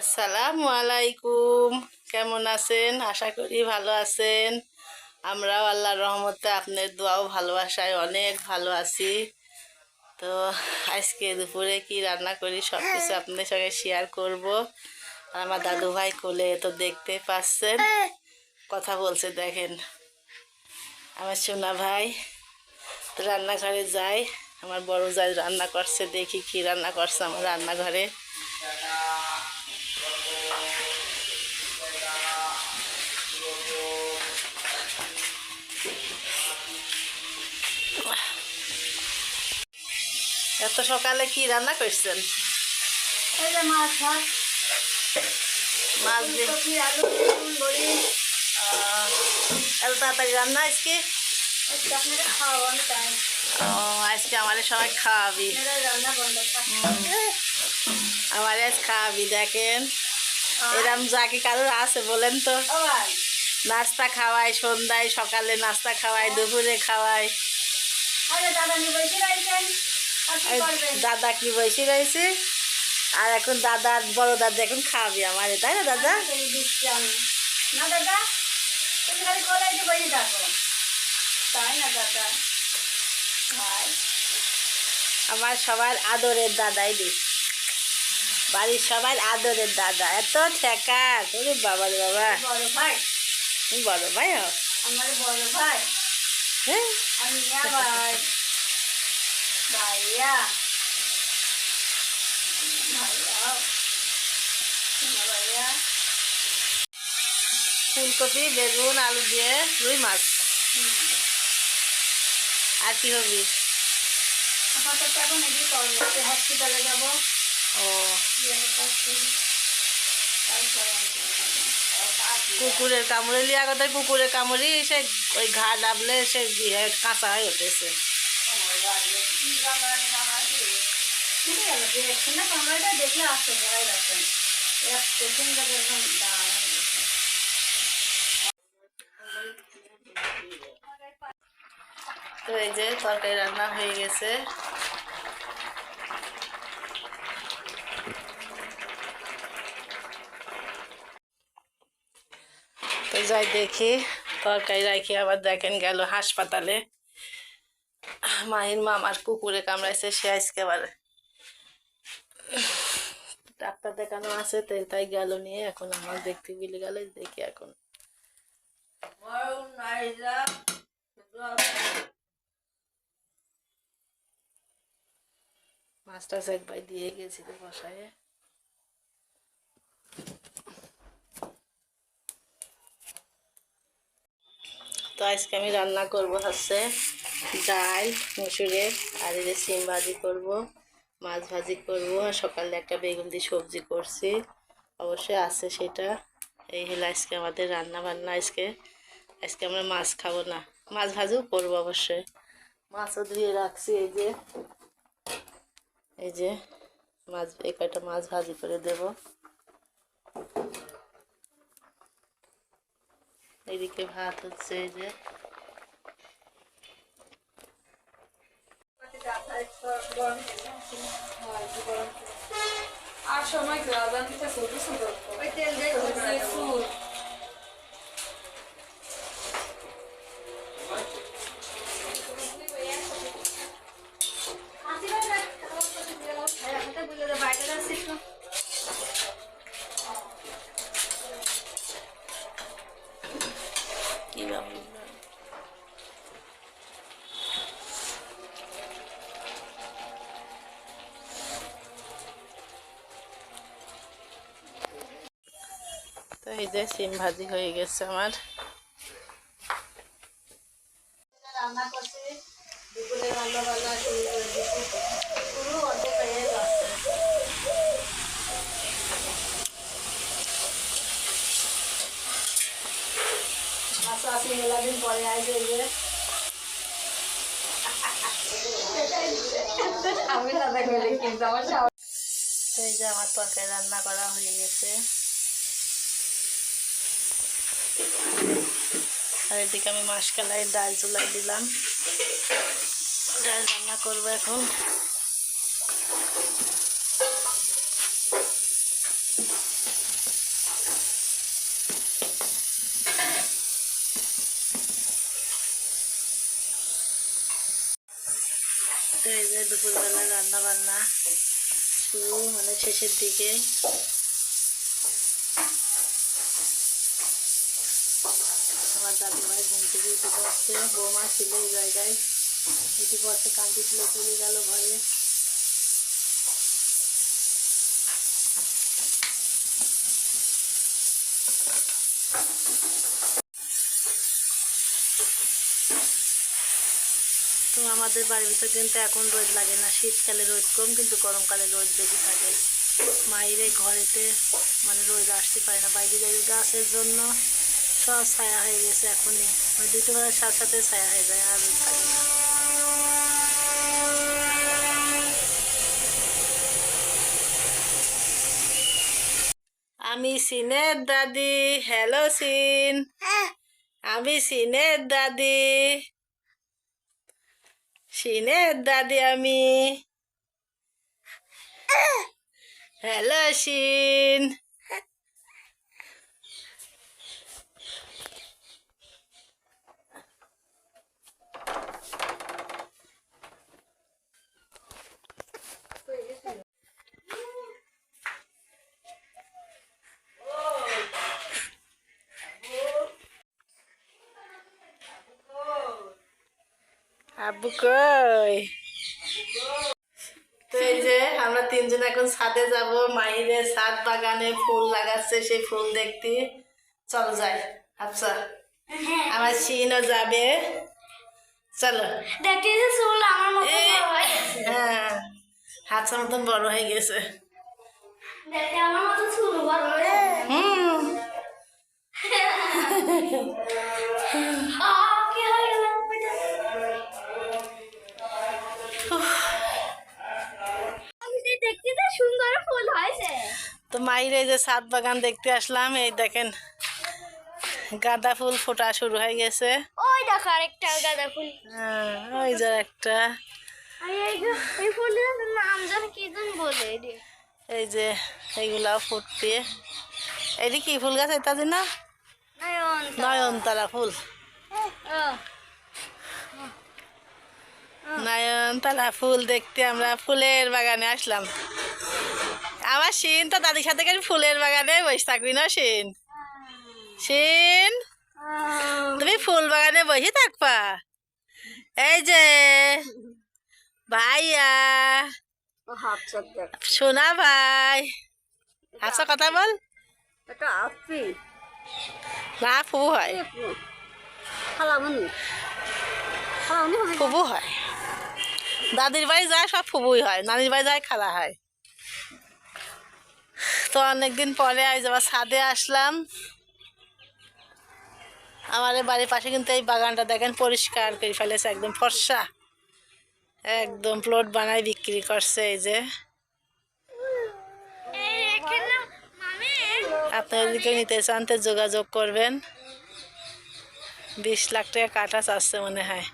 আসসালামু আলাইকুম কেমন আছেন? আশা করি ভালো আছেন। আমরাও আল্লাহর রহমতে আপনার দোয়াও ভালোবাসায় অনেক ভালো আছি। তো আজকে দুপুরে কি রান্না করি সব কিছু আপনাদের সঙ্গে শেয়ার করব। আর আমার দাদু ভাই কোলে তো দেখতে পাচ্ছেন। কথা বলছে, দেখেন। আমার সোনা ভাই তো রান্নাঘরে যাই আমার বড় যাই রান্না করছে, দেখি কি রান্না করছে আমার রান্নাঘরে। এত সকালে কি রান্না করছেন? মাছ ভাত। মাছ দিয়ে এত তাড়াতাড়ি রান্না আজকে? আমাদের সবাই খাওয়াবি। আমার আজ খাওয়াবি দেখেন। এরম যাকে কারোর আছে বলেন তো। নাস্তা খাওয়াই সন্ধ্যায় সকালে নাস্তা খাওয়াই দুপুরে খাওয়াই দাদা কি বসে রয়েছে? আর এখন দাদা বড় দাদা এখন খাওয়াবি আমার তাই না দাদা? এই দিচ্ছি আমি। না দাদা তুমি খালি কলেজে বসে থাকো। তাই না দাদা? ভাই। আমার সবার আদরের দাদাই দি বাড়ির সবার আদরের দাদা এত ঠেকা। ওরে বাবা রে বাবা। বড় ভাই? তুমি বড় ভাই? আমার বড় ভাই। হ্যাঁ। আমি ভাই। ভাইয়া ভাইয়া মিয়া ফুলকপি বেগুন আলু দিয়ে রুই মাছ। আর কি হবি? আপাতত এখন এদিকে করব হসপিটালে যাব। ও। কুকুরের কামড়ে লিয়া কথা কুকুরের কামড়ি সে ওই ঘা ডাবলে সে কাঁচা হয়ে উঠেছে। বুঝে গেল যে একখানে দেখলে আসতে ভয় লাগছে এক পেশেন্ট একদম। তো এই যে তরকারি রান্না হয়ে গেছে তো যাই দেখি, তরকারি রাখি আবার দেখেন গেল হাসপাতালে মাহির মামার কুকুরে কামড়াইছে, সে আজকে আবার ডাক্তার দেখানো আছে তাই গেল নিয়ে এখন আমার দেখতে বিলে গেল দেখি এখন। মাছটা একবার দিয়ে গেছিল বসায়। তো আজকে আমি রান্না করব হচ্ছে ডাল মুসুরে আর যে সিম ভাজি করব, মাছ ভাজি করব, আর সকালে একটা বেগুন দিয়ে সবজি করছি। অবশ্যই আছে সেটা। এই হলো আজকে আমাদের রান্না বান্না আজকে আজকে আমরা মাছ খাব না। মাছ ভাজিও করব অবশ্যই। মাছও ধুয়ে রাখছি, এই যে এই যে, মাছ, এই কয়টা মাছ ভাজি করে দেব। এইদিকে ভাত হচ্ছে, এই যে আর সময় গ্রাজান থেকে ছোট ছোট ওই তেল তো। ফুল আসি ভাই না, আমার কাছে দিয়ে দাও। ভাই, আমাকে বলে দাও, বাইরে যাচ্ছি একটু। কি বাবু তো এই যে সিম ভাজি হয়ে গেছে আমার। আচ্ছা আমি গেলে কিন্তু আমার এই যে আমার তরকারি রান্না করা হয়ে গেছে। আর এদিকে আমি মাস কালাই ডাল চুলাই দিলাম। ডাল রান্না করব এখন। দুপুরবেলা রান্না বান্না শুরু মানে শেষের দিকে। পড়ছে বৌমা ছিল এই জায়গায়। পড়ছে কান্তি ছিল চলে গেল ঘরে। তো আমাদের বাড়ির ভিতর কিন্তু এখন রোদ লাগে না, শীতকালে রোদ কম, কিন্তু গরমকালে রোদ বেশি থাকে। মাইরে ঘরেতে মানে রোদ আসতে পারে না, বাইরে যাই গাছের জন্য। সব ছায়া হয়ে গেছে এখনই। ওই দুটো বেলার সাথে সাথে ছায়া হয়ে যায় আর থাকে না আমি সিনের দাদি হ্যালো সিন। আমি সিনের দাদি। সিনের দাদি আমি। হ্যালো সিন। আব্বু কই? তো এই যে আমরা তিনজন এখন ছাদে যাব মাহিরে ছাদ বাগানে ফুল লাগাচ্ছে সেই ফুল দেখতে। চলো যাই আচ্ছা আমার সিনও যাবে। চলো। হয়ে হাতটা মতন বড় হয়ে গেছে। ছাদ বাগান দেখতে আসলাম এই দেখেন গাঁদা ফুল ফোটা শুরু হয়ে গেছে। ওই দেখো আরেকটা গাঁদা ফুল। হ্যাঁ, ওই যে একটা। এই এই ফুলের নাম জানি কি জানি বলে এই যে এইগুলাও ফুটবে। এটি কি ফুল গাছ এটা না? নয়ন নয়নতারা ফুল। নয়নতারা ফুল দেখতে আমরা ফুলের বাগানে আসলাম। আমার শিন তো দাদির সাথে ফুলের বাগানে বসে থাকবি না শিন? শিন? তুমি ফুল বাগানে বসে থাকবা। এই যে ভাইয়া। সোনা ভাই আচ্ছা কথা বল। না ফুবু হয়। ফুবু হয়। দাদির বাড়ি যায় সব ফুবুই হয়। নানির বাড়ি যায় খালা হয়। তো অনেকদিন পরে আজ আবার ছাদে আসলাম। আমার বাড়ির পাশে কিন্তু এই বাগানটা দেখেন পরিষ্কার করে ফেলেছে, একদম ফর্সা। একদম প্লট বানায় বিক্রি করছে এই যে। কেউ নিতে চান তো যোগাযোগ করবেন। বিশ লাখ টাকা কাটা চাচ্ছে মনে হয়।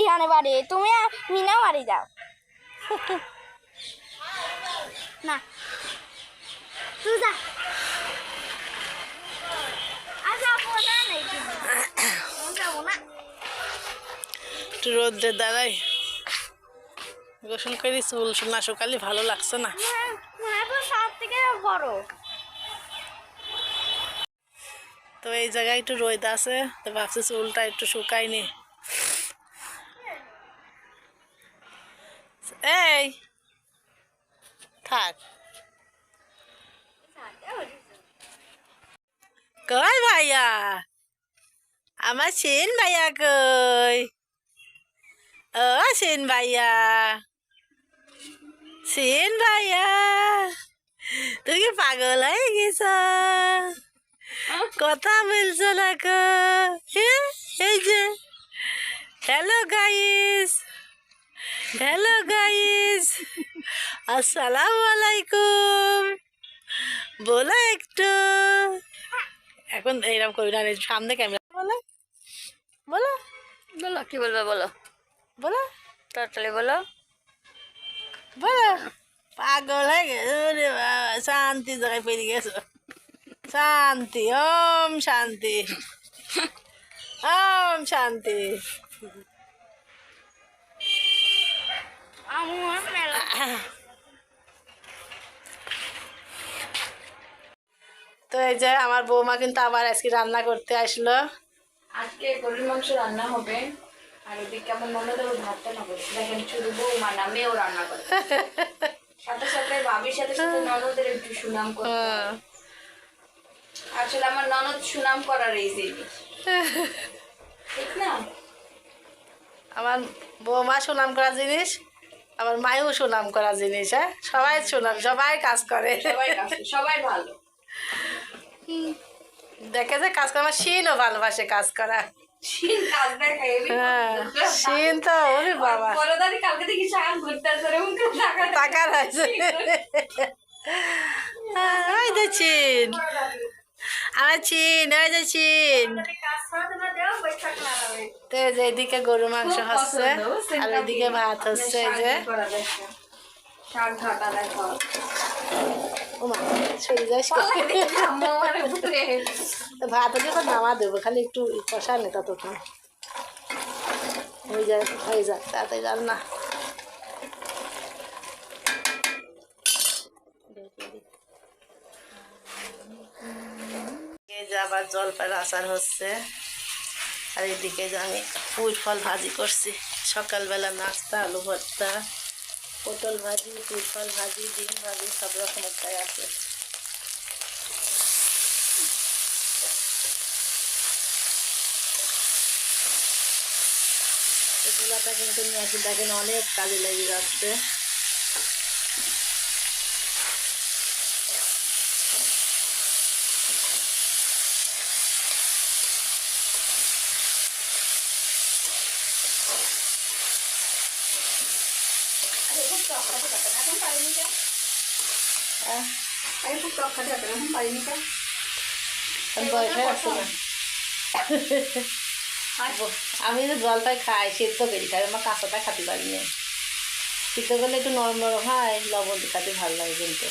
রিহানে বাড়ি। তুমি মিনা বাড়ি যাও। না। তুই যা। একটু। রোদ্রে দাঁড়াই। গোসল করি চুল না শুকালে ভালো লাগছে না। তো থেকে বড়। তো এই জায়গায় একটু রোদ আছে তো ভাবছি চুলটা একটু শুকায়নি এই থাক কই ভাইয়া আমার সিন ভাইয়া কই ও সিন ভাইয়া সিন ভাইয়া কি পাগল হয়ে গেছ কথা বলছো না এই যে হ্যালো গাইস হ্যালো গাইস আসসালামু আলাইকুম বলো একটু। এখন এইরকম করি না সামনে ক্যামেরা বলো। বলো। বলো কি বলবে বলো? বলো। তাড়াতাড়ি বলো। বলো। পাগল হয়ে গেছো রে বাবা। শান্তি জায়গায় পেরিয়ে গেছো। শান্তি ওম শান্তি। ওম শান্তি। তো এই যে আমার বৌমা কিন্তু আবার আজকে রান্না করতে আসলো। আজকে গরুর মাংস রান্না হবে। আর ওদিকে আমার ননদ আবার ভাতটা না করে দেখেন শুধু বৌমা না মেয়েও রান্না করে। সাথে সাথে ভাবির সাথে সাথে ননদের একটু সুনাম করতে হ্যাঁ। আসলে আমার ননদ সুনাম করার এই জিনিস। ঠিক না? আমার বৌমা সুনাম করা জিনিস। আমার মায়ও সুনাম করা জিনিস হ্যাঁ? সবাই সুনাম সবাই কাজ করে। সবাই ভালো। দেখে যে কাজ করা আমার শিনও ভালোবাসে কাজ করা। শিন হ্যাঁ তো ওরে বাবা। টাকা রয়েছে ওই যে চিন আমার চিন ওই যে চিন তো এই যে এদিকে গরু মাংস হচ্ছে আর ওইদিকে ভাত হচ্ছে এই যে। ভাত তো নামা দেবো খালি একটু কষা নে ততক্ষণ। হয়ে যায় হয়ে যাক তাড়াতাড়ি রান্না। এই যে আবার জলপাইয়ের আচার হচ্ছে। আর এদিকে যে আমি পুঁই ফল ভাজি করছি। সকালবেলা নাস্তা, আলু ভর্তা, পটল ভাজি, পুঁই ফল ভাজি, ডিম ভাজি, সব রকমেরটাই আছে। এগুলাটা কিন্তু নিয়ে আসি দেখেন অনেক কাজে লেগে যাচ্ছে। আহ, আমি বয়সে আছি না আমি তো। জলপাই খাই সেদ্ধ করি খাই আমার কাঁচাটা খাতে পারি না। সিদ্ধ করলে একটু নরম নরম হয় লবণ খাতে ভালো লাগে কিন্তু।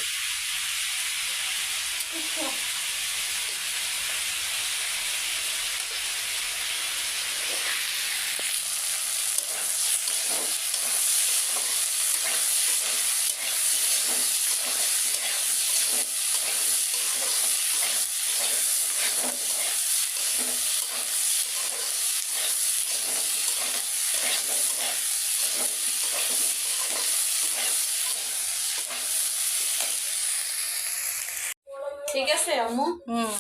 ঠিক আছে আম্মু? হুম।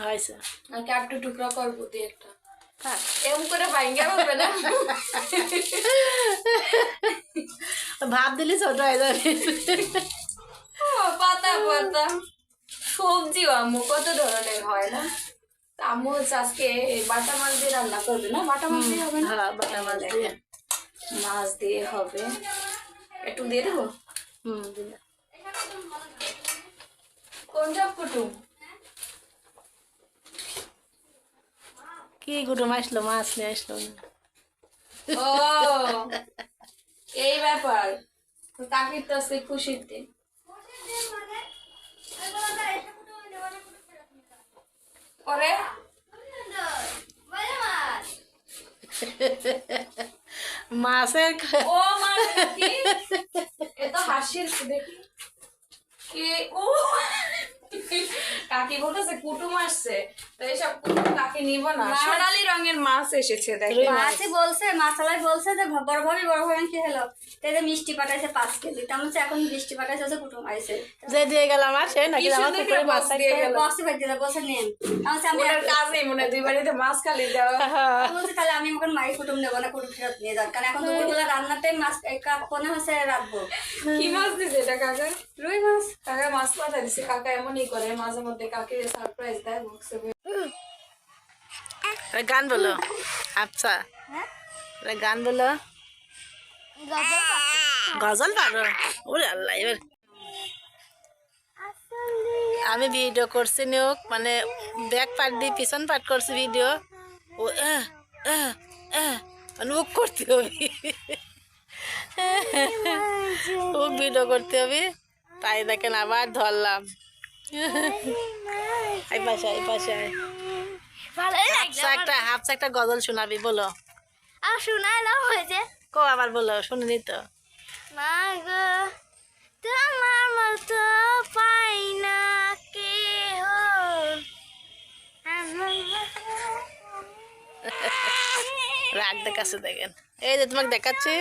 হয়েছে নাকি একটু টুকরা করব দিয়ে একটা। থাক। এরকম করে ভাঙ্গা হবে না? ভাত দিলে ছোট হয়ে যাবে। পাতা পাতা। সবজি আম্মু কত ধরনের হয় না? আম্মু হচ্ছে আজকে বাটা মাছ দিয়ে রান্না করবে না? বাটা মাছ দিয়ে হবে না? হ্যাঁ বাটা মাছ দিয়ে। মাছ দিয়ে হবে। একটু দিয়ে দেবো? হুম দিলে। কোন কুটুম কি কুটুম আসলো মাছ নিয়ে আসলো না। ও এই ব্যাপার। তাকে তো খুশির দিন। মাছের ও মানে কি এ তো হাসির দেখি কি ও কাকি বলতেছে কুটুম আসছে। নিব না। সোনালি রঙের মাছ এসেছে দেখি রুই মাছ। মাছি বলছে মাছালাই বলছে যে বড় ভাবি বড় ভাবি কি হলো? তাই যে মিষ্টি পাঠাইছে পাঁচ কেজি। এখন মিষ্টি পাঠাইছে হচ্ছে কুটুম আইছে। যে দিয়ে গেলাম আর সে নাকি আমার সুন্দর মাছ দিয়ে গেল। বক্সে ভাই দিলে বসে নেন। আমি আমি ওনার কাজেই মনে দুই বাড়িতে মাছ খালি হ্যাঁ। আমি তাহলে আমি এখন মাই কুটুম নেব না কুটুম ফেরত নিয়ে যান কারণ এখন দুপুরবেলা টাইম মাছ এই হচ্ছে রাখব কি মাছ দিছে এটা কাকা? রুই মাছ? কাকা মাছ পাঠা দিছে। কাকা এমনই করে মাঝে মধ্যে কাকে সারপ্রাইজ দেয় বক্সে গান বলো। আচ্ছা। গান বলো। গজল পারো। ওরে আল্লাহ, এবার আমি ভিডিও করছি, নিয়োগ। মানে ব্যাক পার্ট দিয়ে পিছন পার্ট করছি ভিডিও ও মানে ও করতে হবে। ও ভিডিও করতে হবে। তাই দেখেন আবার ধরলাম। এই পাশে এই পাশে। একটা হাফসা একটা গজল শোনাবি বলো। আর শোনালাম হয়েছে। কো আবার বলো শুনিনি তো। মা গো তোমার মতো পাই না কেহ। রাগ দেখাচ্ছে দেখেন। এই যে তোমাকে দেখাচ্ছি।